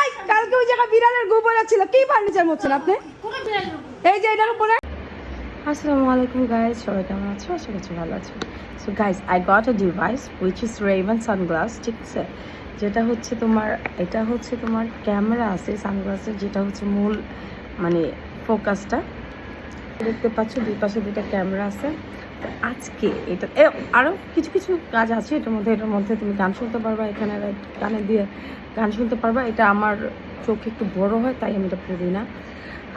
এই কালকে ওই জায়গায় বিড়ালের গোবর ছিল কি ফার্নিচার মরছেন আপনি? এই যে এটার উপরে। আসসালামু আলাইকুম গাইস সবাই কেমন আছো? আশা করছি ভালো আছো। So guys I got a device which is raven sunglass ঠিক আছে? যেটা হচ্ছে তোমার এটা হচ্ছে তোমার ক্যামেরা আছে সানগ্লাসের যেটা হচ্ছে মূল মানে ফোকাসটা দেখতে পাচ্ছ, দুই পাশে দুটো ক্যামেরা আছে। আজকে এটা আরও কিছু কিছু কাজ আছে, এটার মধ্যে এটার মধ্যে তুমি গান শুনতে পারবা, এখানে গানে দিয়ে গান শুনতে পারবা। এটা আমার চোখ একটু বড় হয়, তাই আমি এটা পড়ি না।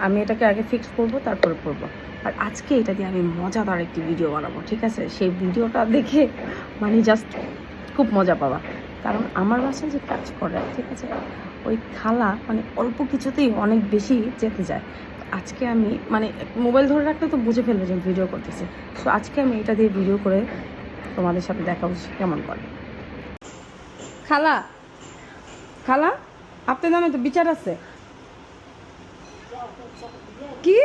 আমি এটাকে আগে ফিক্স করব, তারপরে পড়ব। আর আজকে এটা দিয়ে আমি মজাদার একটি ভিডিও বানাবো, ঠিক আছে? সেই ভিডিওটা দেখে মানে জাস্ট খুব মজা পাবা। কারণ আমার বাসায় যে কাজ করে, ঠিক আছে? ওই খালা মানে অল্প কিছুতেই অনেক বেশি যেতে যায়। আজকে আমি মানে মোবাইল ধরে রাখলে তো বুঝে ফেলবে যে ভিডিও করতেছে। তো আজকে আমি এটা দিয়ে ভিডিও করে তোমাদের সাথে দেখা উচিত কেমন করে। খালা খালা, আপনার নামে তো বিচার আছে। কি?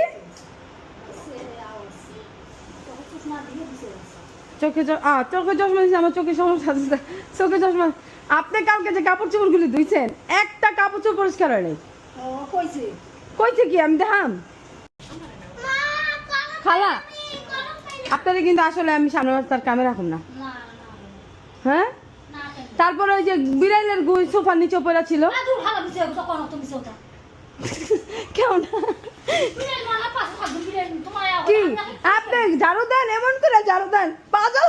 চোখে চোখে চশমা দিয়েছে, আমার চোখে সমস্যা আছে। চোখে চশমা। আপনি কালকে যে কাপড় চোপড়গুলি ধুইছেন, একটা কাপড় চোপড় পরিষ্কার হয় নাই কইছে কি আমি দেখাম। খালা আপনারা কিন্তু আসলে আমি সামনে রাস্তার কামে রাখুন না। হ্যাঁ? তারপরে ওই যে বিড়ালের গুই সোফার নিচে পড়া ছিল। কেমন? মানা কি? আপনি ঝাড়ু দেন এমন করে ঝাড়ু দেন। বাজাও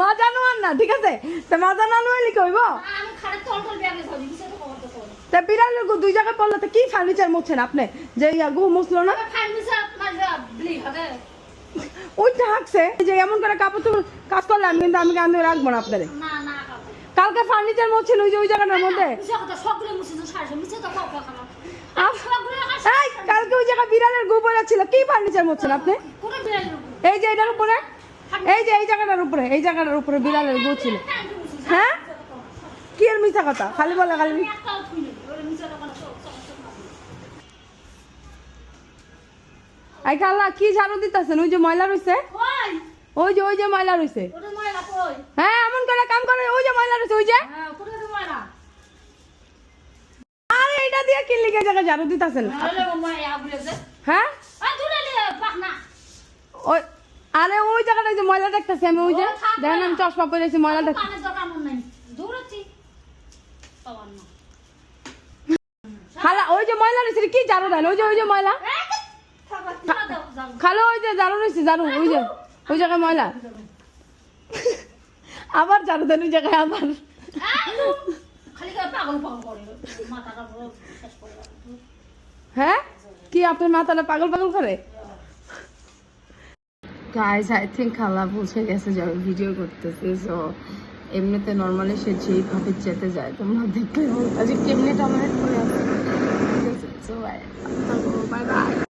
মাজানো আর না ঠিক আছে? তা মাজানো আনলে কইব তো তা বিড়ালের গু দুই জায়গায় পড়ল তো কি ফার্নিচার মুছছেন আপনি? যে ইয়া গু মুছলো না? ব্লি ওইটা হাঁকছে। যে এমন করে কাপড় চোপড় কাজ করলে আমি কিন্তু আমি কান্দে রাখব না কাকু কালকে ফার্নিচার মুছছেন ওই যে ওই জায়গাটার মধ্যে? তো তো কালকে ওই জায়গায় বিড়ালের গু পড়া ছিল কি ফার্নিচার মুছছেন আপনি? এই যে এটার উপরে এই যে এই জায়গাটার উপরে এই জায়গাটার উপরে বিড়ালের গু ছিল। হ্যাঁ? কি এর মিথ্যা কথা? খালি বলে খালি আই খালা কি ঝাড়ু দিতেছেন? ওই যে ময়লা রইছে? ওই যে ওই যে ময়লা রইছে। হ্যাঁ এমন করে কাম করে ওই যে ময়লা রইছে ওই যে। আরে এটা দিয়ে কি লিখে জায়গা ঝাড়ু দিতেছেন? হ্যাঁ? ওই আরে ওই জায়গাটা যে ময়লা দেখতেছি আমি ওই যে। দেখেন আমি চশমা পরেছি ময়লা দেখ খালা, ওই যে ময়লা রয়েছে কি ঝাড়ু দেন? ওই যে ওই যে ময়লা। খালো, ওই যে ঝাড়ু রয়েছে ঝাড়ু ওই যে, ওই জায়গায় ময়লা। আবার ঝাড়ু দেন, ওই জায়গায় আবার। হ্যাঁ? কি, আপনার মাথাটা পাগল পাগল করে? গাইজ আই থিঙ্ক খালা বুঝে গেছে যে ভিডিও করতেছি সো এমনিতে নর্মালি সে যেইভাবে যেতে যায় তোমরা দেখলে। আজকে এমনিতে আমার আছে ঠিক আছে সো বাই বাই